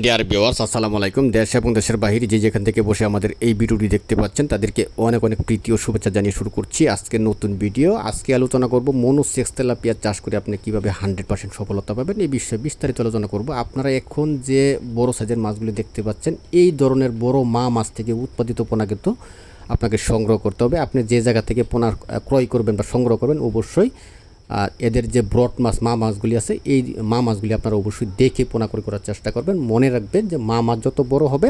Deer viewers আসসালামু আলাইকুম। দেশ এবং দেশের বাহিরে যে যেখান থেকে বসে আমাদের এই ভিডিওটি দেখতে পাচ্ছেন, তাদেরকে অনেক অনেক প্রীতি ও শুভেচ্ছা জানিয়ে শুরু করছি আজকে নতুন ভিডিও। আজকে আলোচনা করব মনো সেক্স তেলাপিয়া চাষ করে আপনি কীভাবে হান্ড্রেড পার্সেন্ট সফলতা পাবেন, এই বিষয়ে বিস্তারিত আলোচনা করব। আপনারা এখন যে বড় সাইজের মাছগুলি দেখতে পাচ্ছেন, এই ধরনের বড় মা মাছ থেকে উৎপাদিত পোনা কিন্তু আপনাকে সংগ্রহ করতে হবে। আপনি যে জায়গা থেকে পোনা ক্রয় করবেন বা সংগ্রহ করবেন, অবশ্যই আর এদের যে ব্রড মাছ, মা মাছগুলি আছে, এই মা মাছগুলি আপনারা অবশ্যই দেখে পোনা করে করার চেষ্টা করবেন। মনে রাখবেন যে মা মাছ যত বড় হবে,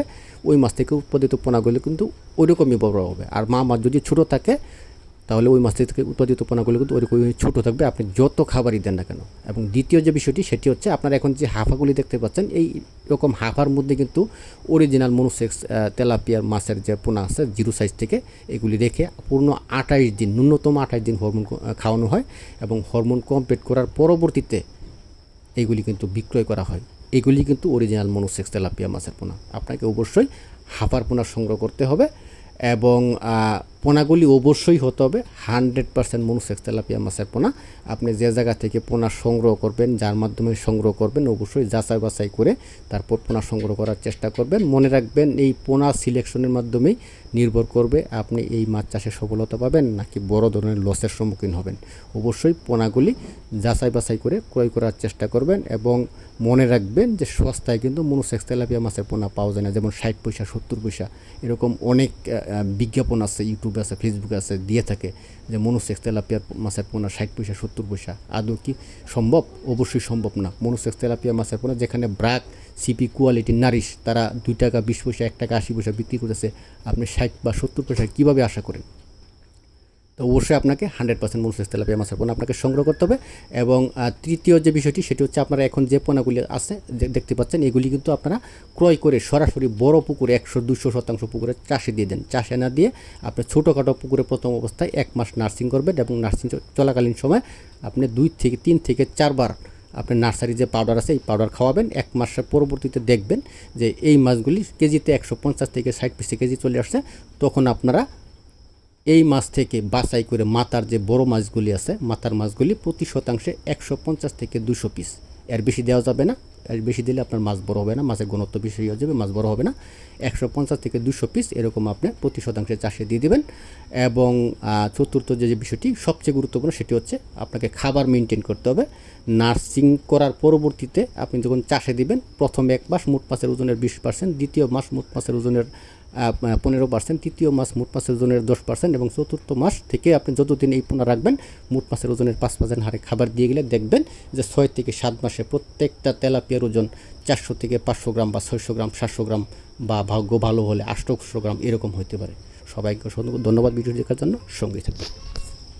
ওই মাছ থেকে উৎপাদিত পোনাগুলি কিন্তু ওইরকমই বড় হবে। আর মা মাছ যদি ছোটো থাকে তাহলে ওই মাছ থেকে উৎপাদিত পোনাগুলো কিন্তু ওই ছোটো থাকবে। আপনি যত খাবারই দেন না কেন। এবং দ্বিতীয় যে বিষয়টি, সেটি হচ্ছে আপনারা এখন যে হাফাগুলি দেখতে পাচ্ছেন, এই রকম হাফার মধ্যে কিন্তু অরিজিনাল মনোসেক্স তেলাপিয়ার মাছের যে পোনা আছে, জিরো সাইজ থেকে এগুলি রেখে পূর্ণ আঠাইশ দিন, ন্যূনতম আঠাইশ দিন হরমোন খাওয়ানো হয় এবং হরমোন কমপ্লিট করার পরবর্তীতে এইগুলি কিন্তু বিক্রয় করা হয়। এগুলি কিন্তু অরিজিনাল মনোসেক্স তেলাপিয়া মাছের পোনা। আপনাকে অবশ্যই হাফার পোনা সংগ্রহ করতে হবে এবং পোনাগুলি অবশ্যই হতে হবে। হান্ড্রেড পার্সেন্ট মনোসেক্স তেলাপিয়া মাছের পোনা। আপনি যে জায়গা থেকে পোনা সংগ্রহ করবেন, যার মাধ্যমে সংগ্রহ করবেন, অবশ্যই যাচাই বাছাই করে তারপর পোনা সংগ্রহ করার চেষ্টা করবেন। মনে রাখবেন, এই পোনা সিলেকশনের মাধ্যমেই নির্ভর করবে আপনি এই মাছ চাষে সফলতা পাবেন নাকি বড় ধরনের লসের সম্মুখীন হবেন। অবশ্যই পোনাগুলি যাচাই বাছাই করে ক্রয় করার চেষ্টা করবেন এবং মনে রাখবেন যে সস্তায় কিন্তু মনোসেক্স তেলাপিয়া মাছের পোনা পাওয়া যায় না। যেমন ষাট পয়সা, সত্তর পয়সা, এরকম অনেক বিজ্ঞাপন আছে ইউটিউবে আছে ফেসবুকে আছে, দিয়ে থাকে যে মনোসেক্স তেলাপিয়ার মাছের পোনা ষাট পয়সা, সত্তর পয়সা। আদৌ কি সম্ভব? অবশ্যই সম্ভব না। মনোসেক্স তেলাপিয়া মাছের পোনা যেখানে ব্রাক সিপি কোয়ালিটি নারিশ, তারা দুই টাকা, বিশ পয়সা, এক টাকা, আশি পয়সা বিক্রি করেছে আপনি ষাট বা সত্তর পয়সা কীভাবে আশা করেন? তো অবশ্যই আপনাকে হান্ড্রেড পার্সেন্ট মনুষ্য তেলাপিয়া মাছের পোনা আপনাকে সংগ্রহ করতে হবে এবং তৃতীয় যে বিষয়টি সেটি হচ্ছে আপনারা এখন যে পোনাগুলি আছে দেখতে পাচ্ছেন, এগুলি কিন্তু আপনারা ক্রয় করে সরাসরি বড় পুকুরে একশো, দুশো শতাংশ পুকুরে চাষে দিয়ে দেন। চাষে না দিয়ে আপনি ছোটোখাটো পুকুরে প্রথম অবস্থায় এক মাস নার্সিং করবেন এবং নার্সিং চলাকালীন সময় আপনি দুই থেকে, তিন থেকে চারবার আপনি নার্সারি যে পাউডার আছে, এই পাউডার খাওয়াবেন। এক মাসের পরবর্তীতে দেখবেন যে এই মাছগুলি কেজিতে একশো পঞ্চাশ থেকে ষাট পিসে কেজি চলে আসছে। তখন আপনারা এই মাছ থেকে বাছাই করে মাথার যে বড় মাছগুলি আছে, মাথার মাছগুলি প্রতি শতাংশে একশো পঞ্চাশ থেকে দুশো পিস এর বেশি দেওয়া যাবে না। এর বেশি দিলে আপনার মাছ বড় হবে না, মাছের ঘনত্ব বেশি হয়ে যাবে, মাছ বড় হবে না। একশো পঞ্চাশ থেকে দুশো পিস এরকম আপনি প্রতি শতাংশে চাষে দিয়ে দেবেন। এবং চতুর্থ যে যে বিষয়টি সবচেয়ে গুরুত্বপূর্ণ সেটি হচ্ছে আপনাকে খাবার মেনটেন করতে হবে। নার্সিং করার পরবর্তীতে আপনি যখন চাষে দিবেন, প্রথম এক মাস মোট মাছের ওজনের বিশ পার্সেন্ট দ্বিতীয় মাস মোট মাছের ওজনের পনেরো পার্সেন্ট, তৃতীয় মাস মোট মাছের ওজনের দশ পার্সেন্ট এবং চতুর্থ মাস থেকে আপনি যতদিন এই পোনা রাখবেন, মোট মাছের ওজনের পাঁচ পার্সেন্ট হারে খাবার দিয়ে গেলে দেখবেন যে ছয় থেকে সাত মাসে প্রত্যেকটা তেলাপিয়ার ওজন চারশো থেকে পাঁচশো গ্রাম বা ছয়শো গ্রাম, সাতশো গ্রাম বা ভাগ্য ভালো হলে আটশোশো গ্রাম এরকম হতে পারে। সবাইকে ধন্যবাদ ভিডিও দেখার জন্য। সঙ্গে থাকবেন।